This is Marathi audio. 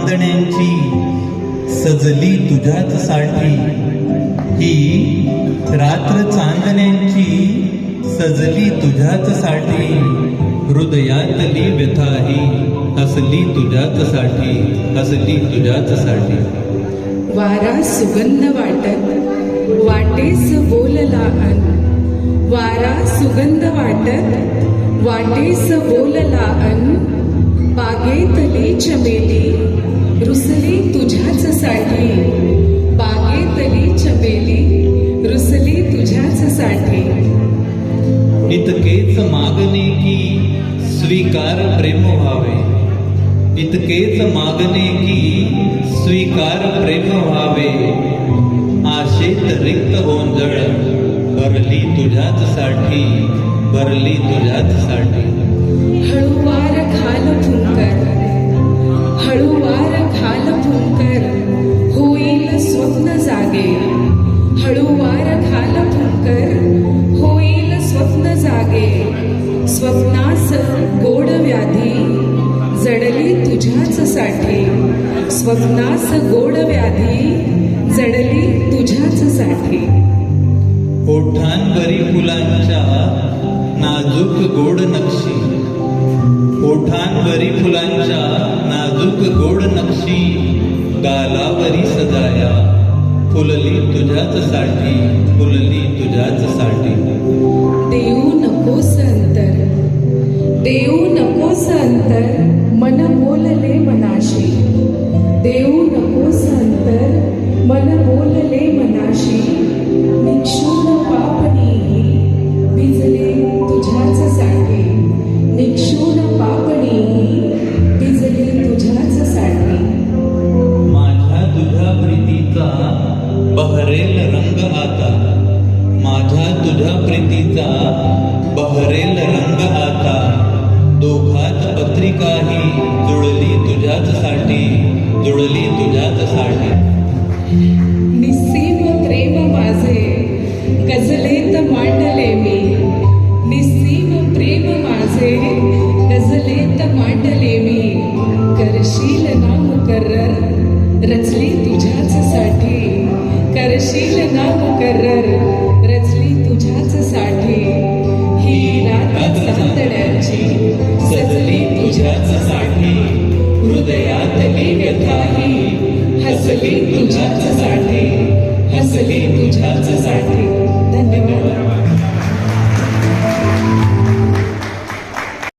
चांदण्यांची सजली तुझ्याच साठी. ही रात्र चांदण्यांची सजली तुझ्याच साठी. हृदयातली व्यथा ही हसली तुझ्याच साठी हसली तुझ्याच साठी. वारा सुगंध वाटत वाटेस बोलला अन वारा सुगंध वाटत वाटेस बोलला अन बागेतली चमेली रुसली तुझ्याच साठी बागेतली चमेली रुसली तुझ्याच साठी. इतकेच मागणे की स्वीकार प्रेम व्हावे. इतकेच मागणे की स्वीकार प्रेम व्हावे. आशेत रिक्त गोंधळ भरली तुझ्याच साठी भरली तुझ्याच स्वप्नास गोड व्याधी जडली तुझ्याच साठी. स्वप्नास गोड व्याधी जडली तुझ्याच साठी. ओठांवरी फुलांच्या नाजूक गोड नक्षी. ओठांवरी फुलांच्या नाजूक गोड नक्षी. गालावरी सजाया. फुलली तुझ्याच साठी फुलली तुझ्याच साठी. देऊ नकोस अंतर मन बोलले मनाशी. देऊ नकोस अंतर मन बोलले मनाशी. निक्षून पापणी भिजले तुझ्याच साठी. निक्षून पापणी भिजले तुझ्याच साठी. माझ्या तुझ्या प्रीतीचा बहरेल रंग आता. माझ्या तुझ्या प्रीतीचा बहरेल रंग आता. तुझ्याच साठी निस्सीम प्रेम माझे गझलेत मांडले मी. निस्सीम प्रेम माझे गझलेत मांडले मी. करशील ना मुकर्रर रचली तुझ्याच साठी करशील ना मुकर्रर रचली तुझ्याच साठी ही रात चांदण्याची हसले तुझ्याच साठी हसले तुझ्याच साठी